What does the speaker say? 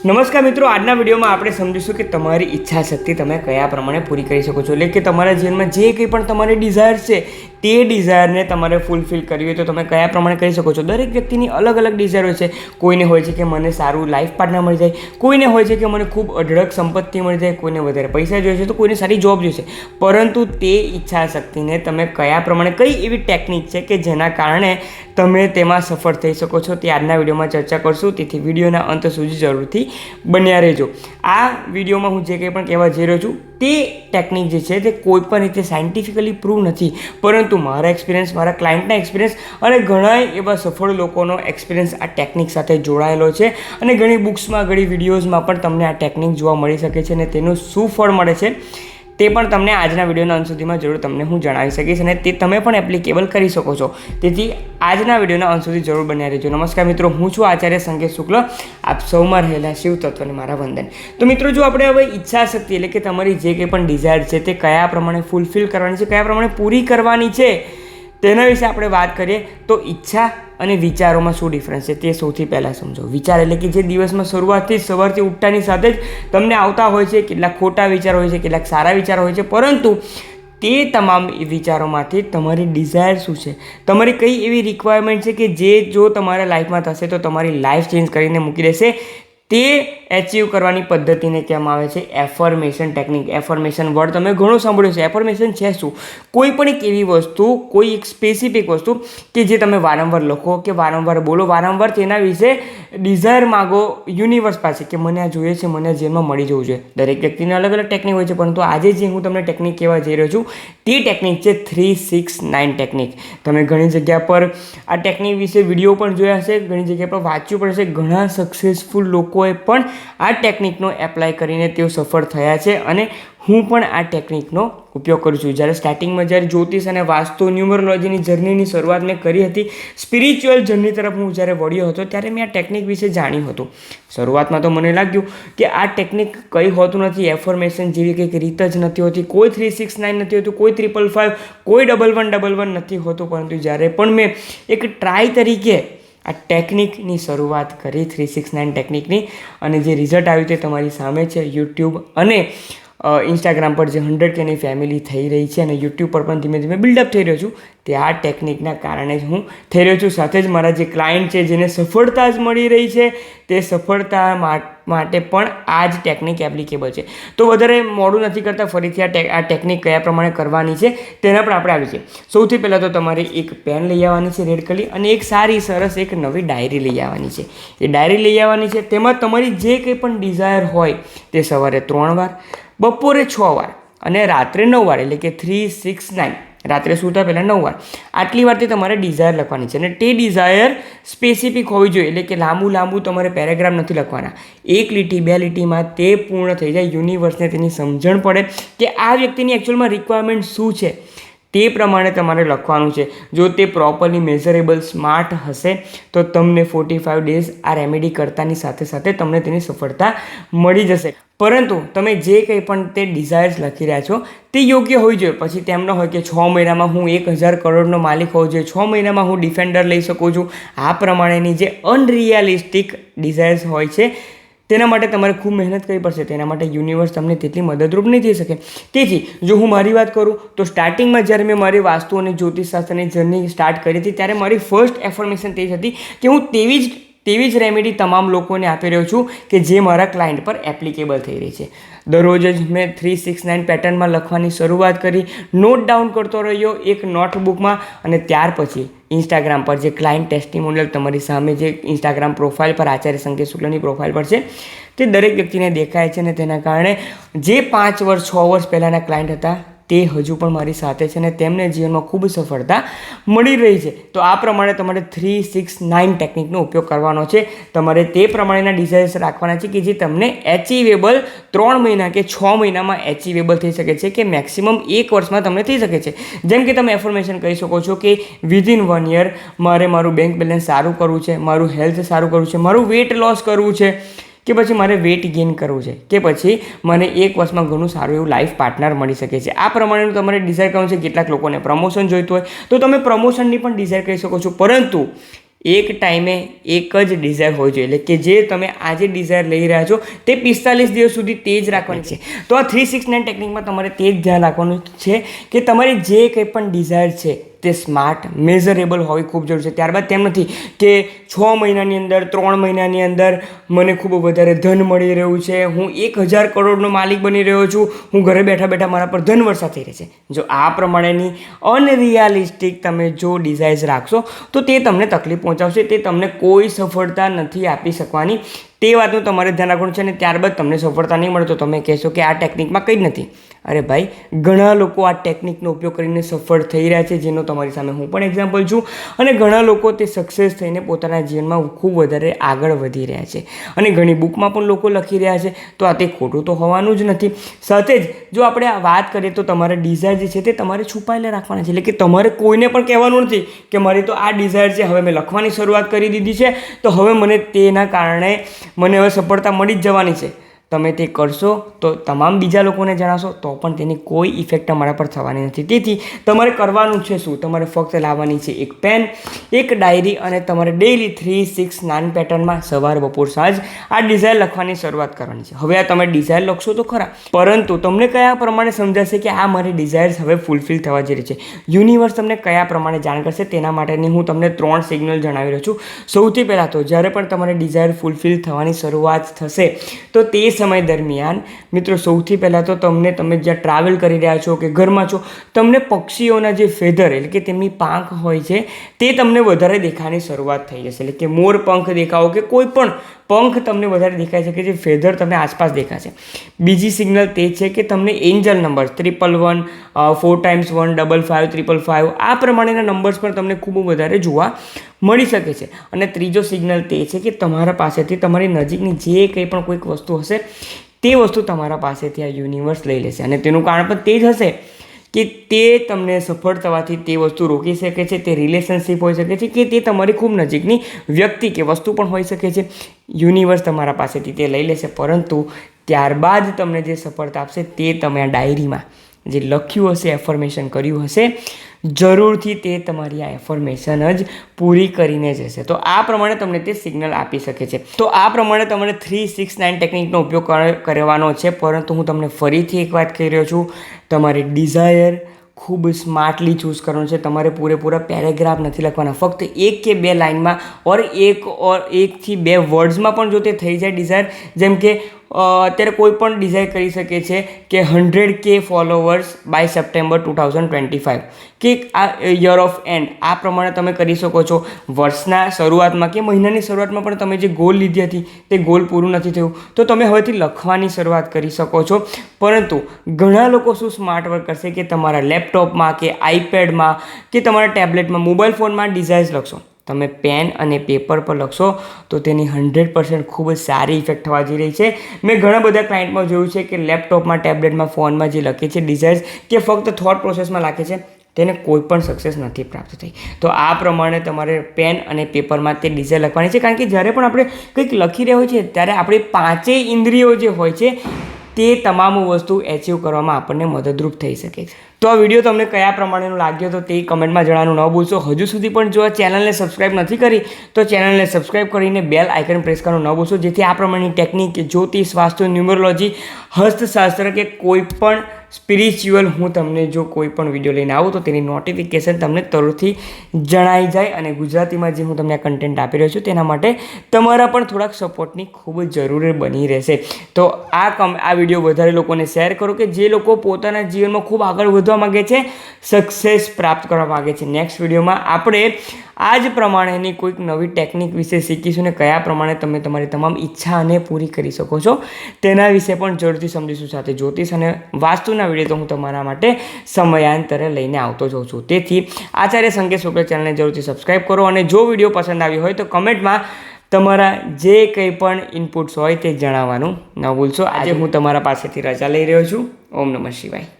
નમસ્કાર મિત્રો, આજના વિડીયોમાં આપણે સમજીશું કે તમારી ઈચ્છા શક્તિ તમે કયા પ્રમાણે પૂરી કરી શકો છો. એટલે કે તમારા જીવનમાં જે કંઈ પણ તમારી ડિઝાયર છે તે ડિઝાયરને તમારે ફૂલફિલ કરવી હોય તો તમે કયા પ્રમાણે કરી શકો છો? દરેક વ્યક્તિની અલગ અલગ ડિઝાયર હોય છે. કોઈને હોય છે કે મને સારું લાઈફ પાર્ટનર મળી જાય. કોઈને હોય છે કે મને ખૂબ અઢળક સંપત્તિ મળી જાય. કોઈને વધારે પૈસા જોઈએ છે તો કોઈને સારી જોબ જોઈએ છે. પરંતુ તે ઈચ્છા શક્તિને તમે કયા પ્રમાણે કઈ એવી ટેકનિક છે કે જેના કારણે તમે તેમાં સફળ થઈ શકો છો? તે આજના વિડીયોમાં ચર્ચા કરશું. તેથી વિડીયોના અંત સુધી જરૂરથી બન્યા રહેજો. આ વિડીયોમાં હું જે કંઈ પણ કહેવા જઈ રહ્યો છું તે ટેકનિક જે છે તે કોઈ પણ રીતે સાયન્ટિફિકલી પ્રૂવ નથી. પરંતુ મારા એક્સપિરિયન્સ મારા ક્લાયન્ટના એક્સપિરિયન્સ અને ઘણા એવા સફળ લોકોનો એક્સપિરિયન્સ આ ટેકનિક સાથે જોડાયેલો છે. અને ઘણી બુક્સમાં ઘણી વિડીયોઝમાં પણ તમને આ ટેકનિક જોવા મળી શકે છે અને તેનું શું ફળ મળે છે. તે પણ તમને આજના વિડીયોના અંત સુધીમાં જરૂર તમને હું જણાવી શકીશ અને તે તમે પણ એપ્લિકેબલ કરી શકો છો. તેથી આજના વિડીયોના અંત સુધી જરૂર બન્યા રહેજો. નમસ્કાર મિત્રો, હું છું આચાર્ય સંકેત શુક્લ. આપ સૌમાં રહેલા શિવ તત્વને મારા વંદન. તો મિત્રો, જો આપણે હવે ઈચ્છા શક્તિ એટલે કે તમારી જે કંઈ પણ ડિઝાયર છે તે કયા પ્રમાણે ફૂલફિલ કરવાની છે, કયા પ્રમાણે પૂરી કરવાની છે તેના વિશે આપણે વાત કરીએ તો ઈચ્છા અને વિચારોમાં શું ડિફરન્સ છે તે સૌથી પહેલાં સમજો. વિચાર એટલે કે જે દિવસમાં શરૂઆતથી સવારથી ઉઠતાની સાથે જ તમને આવતા હોય છે, કેટલાક ખોટા વિચારો હોય છે, કેટલાક સારા વિચારો હોય છે, પરંતુ તે તમામ વિચારોમાંથી તમારી ડિઝાયર શું છે? તમારી કઈ એવી રિક્વાયરમેન્ટ છે કે જે જો તમારા લાઈફમાં થશે તો તમારી લાઈફ ચેન્જ કરીને મૂકી દેશે? તે એચિવ કરવાની પદ્ધતિને કહેવામાં આવે છે એફર્મેશન ટેકનિક એફર્મેશન વર્ડ તમે ઘણું સાંભળ્યો છે એફર્મેશન છે શું? કોઈ પણ એક એવી વસ્તુ, કોઈ એક સ્પેસિફિક વસ્તુ કે જે તમે વારંવાર લખો કે વારંવાર બોલો. વારંવાર તેના વિશે ડિઝાયર માગો યુનિવર્સ પાસે કે મને આ જોઈએ છે, મને આ જેલમાં મળી જવું જોઈએ. દરેક વ્યક્તિને અલગ અલગ ટેકનિક હોય છે, પરંતુ આજે જે હું તમને ટેકનિક કહેવા જઈ રહ્યો છું, તે ટેકનિક છે થ્રી સિક્સ નાઇન ટેકનિક તમે ઘણી જગ્યા પર આ ટેકનિક વિશે વીડિયો પણ જોયા હશે, ઘણી જગ્યા પર વાંચ્યું પણ હશે. ઘણા સક્સેસફુલ લોકોએ પણ આ ટેકનિકનો એપ્લાય કરીને તેઓ સફળ થયા છે અને હું પણ આ ટેકનિકનો ઉપયોગ કરું છું. જ્યારે સ્ટાર્ટિંગમાં જ્યારે જ્યોતિષ અને વાસ્તુ ન્યુમરોલોજીની જર્નીની શરૂઆત મેં કરી હતી સ્પિરિચ્યુઅલ જર્ની તરફ હું જ્યારે વળ્યો હતો ત્યારે મેં આ ટેકનિક વિશે જાણ્યું હતું. શરૂઆતમાં તો મને લાગ્યું કે આ ટેકનિક કંઈ હોતું નથી એફોર્મેશન જેવી કંઈક રીત જ નથી હોતી, કોઈ થ્રી સિક્સ નાઇન નથી હોતું, કોઈ ત્રિપલ ફાઇવ કોઈ ડબલ વન ડબલ વન નથી હોતું. પરંતુ જ્યારે પણ મેં એક ટ્રાય તરીકે આ ટેકનિકની શરૂઆત કરી થ્રી સિક્સ નાઇન ટેકનિકની અને જે રિઝલ્ટ આવ્યું તે તમારી સામે છે યુટ્યુબ અને ઇન્સ્ટાગ્રામ પર જે હંડ્રેડ કેની ફેમિલી થઈ રહી છે અને યુટ્યુબ પર પણ ધીમે ધીમે બિલ્ડઅપ થઈ રહ્યો છું, તે આ ટેકનિકના કારણે જ હું થઈ રહ્યો છું. સાથે જ મારા જે ક્લાયન્ટ છે, જેને સફળતા જ મળી રહી છે, તે સફળતા માટે પણ આ જ ટેકનિક એપ્લિકેબલ છે. તો વધારે મોડું નથી કરતા, ફરીથી આ આ ટેકનિક કયા પ્રમાણે કરવાની છે, તેના પર આપણે આવી છે સૌથી પહેલાં તો તમારે એક પેન લઈ આવવાની છે રેડ કલી અને એક સારી, સરસ, એક નવી ડાયરી લઈ આવવાની છે. એ ડાયરી લઈ આવવાની છે, તેમાં તમારી જે કંઈ પણ ડિઝાયર હોય, તે સવારે ત્રણ વાર બપોરે છ વાર અને રાત્રે નવ વાર એટલે કે થ્રી સિક્સ નાઇન રાત્રે સૂતા પહેલાં નવ વાર આટલી વારથી તમારે ડિઝાયર લખવાની છે. અને તે ડિઝાયર સ્પેસિફિક હોવી જોઈએ, એટલે કે લાંબુ લાંબુ તમારે પેરેગ્રાફ નથી લખવાના. એક લીટી, બે લીટીમાં તે પૂર્ણ થઈ જાય. યુનિવર્સને તેની સમજણ પડે કે આ વ્યક્તિની એકચ્યુઅલમાં રિક્વાયરમેન્ટ શું છે? તે પ્રમાણે તમારે લખવાનું છે. જો તે પ્રોપરલી મેઝરેબલ સ્માર્ટ હશે, તો તમને ફોર્ટી ફાઇવ ડેઝ આ રેમેડી કરતાની સાથે સાથે તમને તેની સફળતા મળી જશે. પરંતુ તમે જે કંઈ પણ તે ડિઝાયર્સ લખી રહ્યા છો, તે યોગ્ય હોવી જોઈએ. પછી તેમ હોય કે છ મહિનામાં હું એક હજાર કરોડનો માલિક હોવો જોઈએ છ મહિનામાં હું ડિફેન્ડર લઈ શકું છું. આ પ્રમાણેની જે અનરિયાલિસ્ટિક ડિઝાયર્સ હોય છે તેના માટે તમારે ખૂબ મહેનત કરવી પડશે. તેના માટે યુનિવર્સ તમને તેટલી મદદરૂપ નહીં થઈ શકે. તેથી, જો હું મારી વાત કરું, તો સ્ટાર્ટિંગમાં જ્યારે મેં મારી વાસ્તુ અને જ્યોતિષશાસ્ત્રની જર્ની સ્ટાર્ટ કરી હતી, ત્યારે મારી ફર્સ્ટ એફર્મેશન તે જ હતી કે હું તેવી જ તેવી જ રેમેડી તમામ લોકોને આપી રહ્યો છું કે જે મારા ક્લાયન્ટ પર એપ્લિકેબલ થઈ રહી છે. દરરોજ જ મેં થ્રી સિક્સ નાઇન પેટર્નમાં લખવાની શરૂઆત કરી નોટ ડાઉન કરતો રહ્યો એક નોટબુકમાં અને ત્યાર પછી ઇન્સ્ટાગ્રામ પર જે ક્લાયન્ટ ટેસ્ટિમોનિયલ તમારી સામે જે ઇન્સ્ટાગ્રામ પ્રોફાઇલ પર, આચાર્ય સંકેત શુક્લની પ્રોફાઇલ પર છે, તે દરેક વ્યક્તિને દેખાય છે અને તેના કારણે જે પાંચ વર્ષ, છ વર્ષ પહેલાંના ક્લાયન્ટ હતા તે હજુ પણ મારી સાથે છે અને તેમને જીવનમાં ખૂબ સફળતા મળી રહી છે. તો આ પ્રમાણે તમારે થ્રી સિક્સ નાઇન ટેકનિકનો ઉપયોગ કરવાનો છે. તમારે તે પ્રમાણેના ડિઝાઇન્સ રાખવાના છે કે જે તમને એચિવેબલ ત્રણ મહિના કે છ મહિનામાં એચિવેબલ થઈ શકે છે કે મેક્સિમમ એક વર્ષમાં તમને થઈ શકે છે. જેમ કે તમે એફોર્મેશન કહી શકો છો કે વિધિન વન યર મારે મારું બેંક બેલેન્સ સારું કરવું છે, મારું હેલ્થ સારું કરવું છે, મારું વેટ લોસ કરવું છે. કે પછી મારે વેટ ગેઇન કરવું છે? કે પછી મને એક વર્ષમાં ઘણું સારું એવું લાઈફ પાર્ટનર મળી શકે છે? આ પ્રમાણેનું તમારે ડિઝાઇર કરવાનું છે, કેટલાક લોકોને પ્રમોશન જોઈતું હોય. તો તમે પ્રમોશનની પણ ડિઝાઇર કરી શકો છો. પરંતુ એક ટાઈમે એક જ ડિઝાયર હોવી જોઈએ. એટલે કે જે તમે આજે ડિઝાયર લઈ રહ્યા છો, તે પિસ્તાલીસ દિવસ સુધી તે જ રાખવાની છે. તો આ થ્રી સિક્સ નાઇન ટેકનિકમાં તમારે તે જ ધ્યાન રાખવાનું છે કે તમારી જે કંઈ પણ ડિઝાયર છે તે સ્માર્ટ મેઝરેબલ હોવી ખૂબ જરૂર છે. ત્યારબાદ તેમ નથી કે છ મહિનાની અંદર, ત્રણ મહિનાની અંદર મને ખૂબ વધારે ધન મળી રહ્યું છે. હું એક હજાર કરોડનો માલિક બની રહ્યો છું. હું ઘરે બેઠા બેઠા મારા પર ધન વર્ષા થઈ રહી છે. જો આ પ્રમાણેની અનરિયાલિસ્ટિક તમે જો ડિઝાઇઝ રાખશો, તો તે તમને તકલીફ પહોંચાડશે. તે તમને કોઈ સફળતા નથી આપી શકવાની. તે વાતનું તમારે ધ્યાન રાખવાનું છે અને ત્યારબાદ તમને સફળતા નહીં મળે તો તમે કહેશો કે આ ટેકનિકમાં કંઈ જ નથી. અરે ભાઈ, ઘણા લોકો આ ટેકનિકનો ઉપયોગ કરીને સફળ થઈ રહ્યા છે, જેનો તમારી સામે હું પણ એક્ઝામ્પલ છું. અને ઘણા લોકો તે સક્સેસ થઈને પોતાના જીવનમાં ખૂબ વધારે આગળ વધી રહ્યા છે. અને ઘણી બુકમાં પણ લોકો લખી રહ્યા છે, તો આ તે ખોટું તો હોવાનું જ નથી. સાથે જ, જો આપણે આ વાત કરીએ તો તમારા ડિઝાયર જે છે તે તમારે છુપાયેલા રાખવાના છે. એટલે કે તમારે કોઈને પણ કહેવાનું નથી કે મારી તો આ ડિઝાયર છે, હવે મેં લખવાની શરૂઆત કરી દીધી છે, તો હવે મને તેના કારણે મને હવે સફળતા મળી જ જવાની છે. તમે તે કરશો તો તમામ બીજા લોકોને જણાવશો તો પણ તેની કોઈ ઇફેક્ટ તમારા પર થવાની નથી. તેથી તમારે કરવાનું છે શું? તમારે ફક્ત લાવવાની છે એક પેન એક ડાયરી અને તમારે ડેઇલી થ્રી સિક્સ નાન પેટર્નમાં સવાર, બપોર, સાંજ આ ડિઝાઇન લખવાની શરૂઆત કરવાની છે. હવે આ તમે ડિઝાઇન લખશો તો ખરા. પરંતુ તમને કયા પ્રમાણે સમજાશે કે આ મારી ડિઝાયર્સ હવે ફૂલફિલ થવા જઈ રહી છે? યુનિવર્સ તમને કયા પ્રમાણે જાણ કરશે તેના માટેની હું તમને ત્રણ સિગ્નલ જણાવી રહ્યો છું. સૌથી પહેલાં તો જ્યારે પણ તમારી ડિઝાયર ફૂલફિલ થવાની શરૂઆત થશે, તો તે સમય દરમિયાન, મિત્રો, સૌથી પહેલાં તો તમને તમે જ્યાં ટ્રાવેલ કરી રહ્યા છો કે ઘરમાં છો, તમને પક્ષીઓના જે ફેધર, એટલે કે તેમની પાંખ હોય છે, તે તમને વધારે દેખાવાની શરૂઆત થઈ જશે. એટલે કે મોર પંખ દેખાવો કે કોઈ પણ પંખ તમને વધારે દેખાય છે કે જે ફેધર તમને આસપાસ દેખાશે બીજી સિગ્નલ તે છે કે તમને angel numbers triple one four times one double five triple five આ પ્રમાણેના નંબર્સ પણ તમને ખૂબ વધારે જોવા મળી શકે છે. અને ત્રીજો સિગ્નલ તે છે કે તમારા પાસેથી તમારી નજીકની જે કંઈ પણ કોઈક વસ્તુ હશે, તે વસ્તુ તમારા પાસેથી આ યુનિવર્સ લઈ લેશે. અને તેનું કારણ પણ તે જ હશે કે તે તમને સફળ થવાથી તે વસ્તુ રોકી શકે છે, તે રિલેશનશિપ હોઈ શકે છે કે તે તમારી ખૂબ નજીકની વ્યક્તિ કે વસ્તુ પણ હોઈ શકે છે. યુનિવર્સ તમારા પાસેથી તે લઈ લેશે, પરંતુ ત્યારબાદ તમને જે સફળતા આપશે તે તમે આ ડાયરીમાં જે લખ્યું હશે એફર્મેશન કર્યું હશે, જરૂરથી તે તમારી આ એફર્મેશન જ પૂરી કરીને જ હશે તો આ પ્રમાણે તમને તે સિગ્નલ આપી શકે છે. તો આ પ્રમાણે તમારે થ્રી સિક્સ નાઇન ટેકનિકનો ઉપયોગ કરવાનો છે. પરંતુ હું તમને ફરીથી એક વાત કહી રહ્યો છું. તમારી ડિઝાયર ખૂબ સ્માર્ટલી ચૂઝ કરવાનું છે. તમારે પૂરેપૂરા પેરેગ્રાફ નથી લખવાના. ફક્ત એક કે બે લાઇનમાં ઓર એક, ઓર એકથી બે વર્ડ્સમાં પણ જો તે થઈ જાય ડિઝાયર જેમ કે અત્યારે કોઈ પણ ડિઝાઇન કરી શકે છે કે hundred K followers by September two thousand twenty five કે આ યર ઓફ એન્ડ આ પ્રમાણે તમે કરી શકો છો. વર્ષના શરૂઆતમાં કે મહિનાની શરૂઆતમાં પણ તમે જે ગોલ લીધી હતી, તે ગોલ પૂરું નથી થયું. તો તમે હવેથી લખવાની શરૂઆત કરી શકો છો. પરંતુ ઘણા લોકો શું સ્માર્ટ વર્ક કરશે કે તમારા લેપટોપમાં કે આઈપેડમાં કે તમારા ટેબ્લેટમાં મોબાઈલ ફોનમાં ડિઝાઇન્સ લખશો. તમે પેન અને પેપર પર લખશો, તો તેની હંડ્રેડ પર્સન્ટ ખૂબ જ સારી ઇફેક્ટ થવા જઈ રહી છે. મેં ઘણા બધા ક્લાયન્ટમાં જોયું છે કે લેપટોપમાં, ટેબ્લેટમાં, ફોનમાં જે લખે છે, ડિઝાઇન્સ કે ફક્ત થોટ પ્રોસેસમાં લખે છે. તેને કોઈ પણ સક્સેસ નથી પ્રાપ્ત થઈ. તો આ પ્રમાણે તમારે પેન અને પેપરમાં તે ડિઝાઇન લખવાની છે. કારણ કે જ્યારે પણ આપણે કંઈક લખી રહ્યા હોય છે ત્યારે આપણી પાંચેય ઇન્દ્રિયો જે હોય છે તે તમામ વસ્તુ એચિવ કરવામાં આપણને મદદરૂપ થઈ શકે. છે તો આ વીડિયો તમને કયા પ્રમાણેનો લાગ્યો તો તે કમેન્ટમાં જણાવવાનું ન ભૂલશો. હજુ સુધી પણ જો આ ચેનલને સબસ્ક્રાઇબ નથી કરી, તો ચેનલને સબસ્ક્રાઇબ કરીને બેલ આઇકન પ્રેસ કરવાનું ન ભૂલશો. જેથી આ પ્રમાણેની ટેકનિક જ્યોતિષ, વાસ્તુ ન્યુમરોલોજી હસ્તશાસ્ત્ર કે કોઈ પણ સ્પિરિચ્યુઅલ હું તમને જો કોઈ પણ વીડિયો લઈને આવું, તો તેની નોટિફિકેશન તમને તરફથી જણાઈ જાય અને ગુજરાતીમાં જે હું તમને કન્ટેન્ટ આપી રહ્યો છું, તેના માટે તમારા પણ થોડાક સપોર્ટની ખૂબ જરૂરી બની રહેશે. તો આ કમ આ વીડિયો વધારે લોકોને શેર કરો કે જે લોકો પોતાના જીવનમાં ખૂબ આગળ વધવા માગે છે સક્સેસ પ્રાપ્ત કરવા માગે છે. નેક્સ્ટ વિડીયોમાં આપણે આ જ પ્રમાણેની કોઈક નવી ટેકનિક વિશે શીખીશું ને કયા પ્રમાણે તમે તમારી તમામ ઈચ્છાને પૂરી કરી શકો છો તેના વિશે પણ જરૂરથી સમજીશું સાથે જ્યોતિષ અને વાસ્તુના વીડિયો તો હું તમારા માટે સમયાંતરે લઈને આવતો જાઉં છું. તેથી આચાર્ય સંકેત શુક્લ ચેનલને જરૂરથી સબસ્ક્રાઇબ કરો અને જો વીડિયો પસંદ આવ્યો હોય તો કમેન્ટમાં તમારા જે કંઈ પણ ઇનપુટ્સ હોય તે જણાવવાનું ન ભૂલશો. આજે હું તમારા પાસેથી રજા લઈ રહ્યો છું. ઓમ નમઃ શિવાય.